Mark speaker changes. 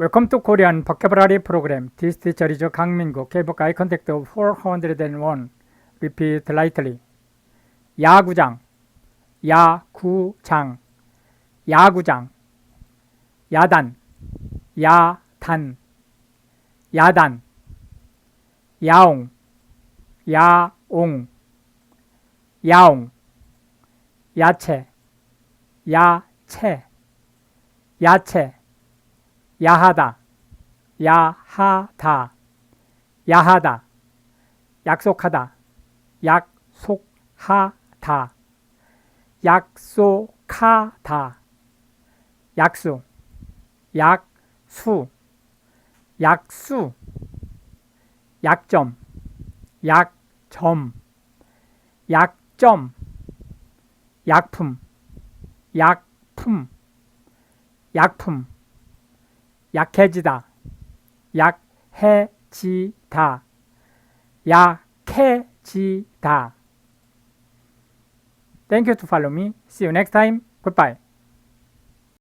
Speaker 1: To Korean Vocabulary Program. This teacher is 강민구. Eye contact of 401. Repeat lightly. 야구장, 야구장, 야구장. 야단, 야단, 야단. 야옹, 야옹, 야옹. 야채, 야채, 야채. 야하다, 야하다, 야하다, 약속하다, 약속하다, 약속하다, 약수, 약수, 약수, 약점, 약점, 약점, 약품, 약품, 약품. 약해지다, 약해지다, 약해지다. Thank you to follow me. See you next time. Goodbye.